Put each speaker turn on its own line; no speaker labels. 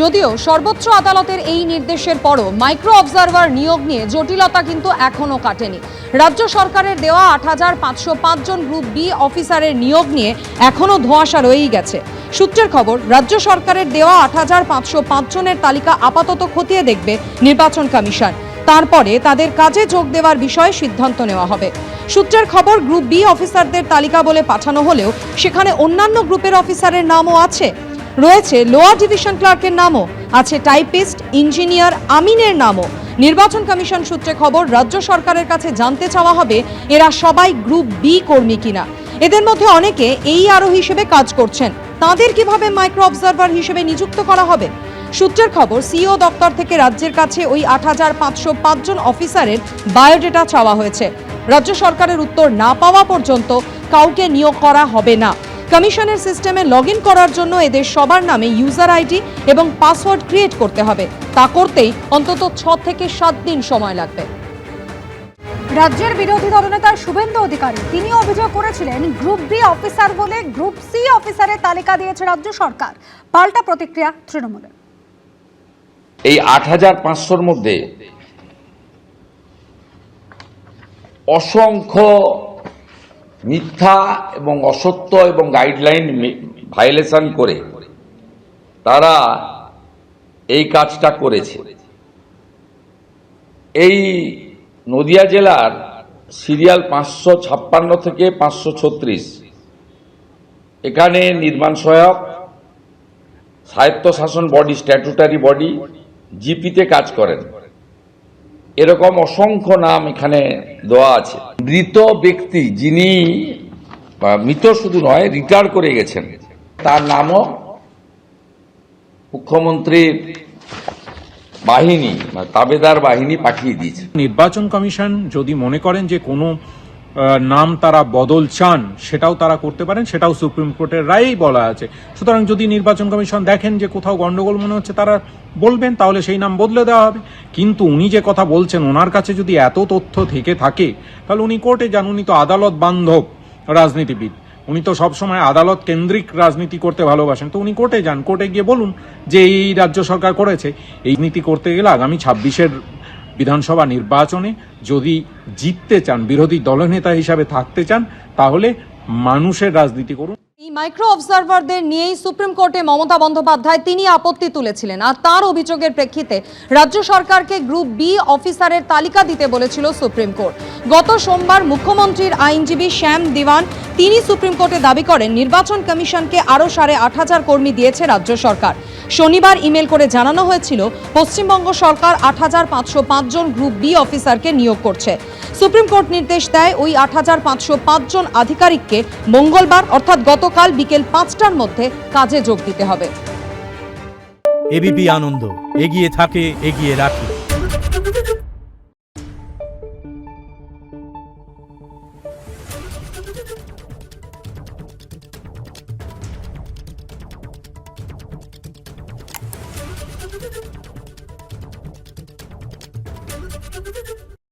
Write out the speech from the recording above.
যদিও সর্বোচ্চ আদালতের এই নির্দেশের পরও মাইক্রো অবজারভার নিয়োগ নিয়ে জটিলতা কিন্তু এখনও কাটেনি। রাজ্য সরকারের দেওয়া আট হাজার পাঁচশো জন গ্রুপ বি অফিসারের নিয়োগ নিয়ে এখনও ধোঁয়াশা রয়েই গেছে। সূত্রের খবর, রাজ্য সরকারের দেওয়া আট হাজার পাঁচশো পাঁচ জনের তালিকা আপাতত খতিয়ে দেখবে নির্বাচন কমিশন। তারপরে তাদের কাজে যোগ দেওয়ার বিষয়ে সিদ্ধান্ত নেওয়া হবে। সূত্রের খবর, গ্রুপ বি অফিসারদের তালিকা বলে পাঠানো হলেও সেখানে অন্যান্য গ্রুপের অফিসারের নামও আছে। রয়েছে লোয়ার ডিভিশন ক্লার্কের নামও, আছে টাইপিস্ট ইঞ্জিনিয়ার আমিনের নামও। নির্বাচন কমিশন সূত্রে খবর, রাজ্য সরকারের কাছে জানতে চাওয়া হবে, এরা সবাই গ্রুপ বি কর্মী কিনা। এদের মধ্যে অনেকে এই আরও হিসেবে কাজ করছেন। তাদের কীভাবে মাইক্রো অবজারভার হিসেবে নিযুক্ত করা হবে? সূত্রের খবর সিও দপ্তর থেকে রাজ্যের কাছে ওই আট হাজার পাঁচশো পাঁচজন অফিসারের বায়োডেটা চাওয়া হয়েছে। রাজ্য সরকারের উত্তর না পাওয়া পর্যন্ত কাউকে নিয়োগ করা হবে না। কমিশনের সিস্টেমে লগ ইন করার জন্য এদের সবার নামে ইউজার আইডি এবং পাসওয়ার্ড ক্রিয়েট করতে হবে। তা করতেই অন্তত ছ থেকে সাত দিন সময় লাগবে।
রাজ্যের বিরোধী দলনেতা শুভেন্দু অধিকারী তিনি অভিযোগ করেছিলেন গ্রুপ বি অফিসার বলে গ্রুপ সি অফিসারের তালিকা দিয়েছে রাজ্য সরকার। পাল্টা প্রতিক্রিয়া তৃণমূলের।
এই আট হাজার পাঁচশোর মধ্যে অসংখ্য মিথ্যা এবং অসত্য এবং গাইডলাইন ভায়োলেশন করে তারা এই কাজটা করেছে। এই নদিয়া জেলার সিরিয়াল পাঁচশো ছাপ্পান্ন থেকে পাঁচশো ছত্রিশ। এখানে নির্মাণ সহায়ক, স্বায়ত্তশাসন বডি স্ট্যাটুটারি বডি জিপিতে কাজ করেন। এরকম অসংখ্য নাম এখানে দেওয়া আছে। মৃত ব্যক্তি যিনি মৃত শুধু নয় রিটায়ার করে গেছেন, তার নামও মুখ্যমন্ত্রীর বাহিনী বা তাবেদার বাহিনী পাঠিয়ে দিয়েছে।
নির্বাচন কমিশন যদি মনে করেন যে কোনো নাম তারা বদল চান, সেটাও তারা করতে পারেন, সেটাও সুপ্রিম কোর্টের রায়েই বলা আছে। সুতরাং যদি নির্বাচন কমিশন দেখেন যে কোথাও গন্ডগোল মনে হচ্ছে, তারা বলবেন, তাহলে সেই নাম বদলে দেওয়া হবে। কিন্তু উনি যে কথা বলছেন, ওনার কাছে যদি এত তথ্য থেকে থাকে, তাহলে উনি কোর্টে যান, উনি তো আদালত বান্ধব রাজনীতিবিদ। উনি তো সবসময় আদালত কেন্দ্রিক রাজনীতি করতে ভালোবাসেন। তো উনি কোর্টে যান, কোর্টে গিয়ে বলুন যে এই রাজ্য সরকার করেছে। এই নীতি করতে গেলে আগামী ছাব্বিশের বিধানসভা নির্বাচনে যদি জিততে চান বিরোধী দলনেতা হিসাবে থাকতে চান তাহলে মানুষের রাজনীতি করুন।
মাইক্রো অবজারভারদের নিয়েই সুপ্রিম কোর্টে মমতা বন্দ্যোপাধ্যায় তিনি আপত্তি তুলেছিলেন। আর তার অভিযোগের প্রেক্ষিতে রাজ্য সরকারকে গ্রুপ বি অফিসারের তালিকা দিতে বলেছিল সুপ্রিম কোর্ট। গত সোমবার মুখ্যমন্ত্রীর আইনজীবী শ্যাম দিওয়ান তিনি সুপ্রিম কোর্টে দাবি করেন, নির্বাচন কমিশনকে আরও সাড়ে আট হাজার কর্মী দিয়েছে রাজ্য সরকার। শনিবার ইমেল করে জানানো হয়েছিল, পশ্চিমবঙ্গ সরকার আট হাজার পাঁচশো পাঁচজন গ্রুপ বি অফিসারকে নিয়োগ করছে। সুপ্রিম কোর্ট নির্দেশ দেয় ওই আট হাজার পাঁচশো পাঁচজন আধিকারিককে মঙ্গলবার, অর্থাৎ গতকাল বিকেল পাঁচটার মধ্যে কাজে যোগ দিতে হবে।
এবিপি আনন্দ এগিয়ে থাকে এগিয়ে রাখে।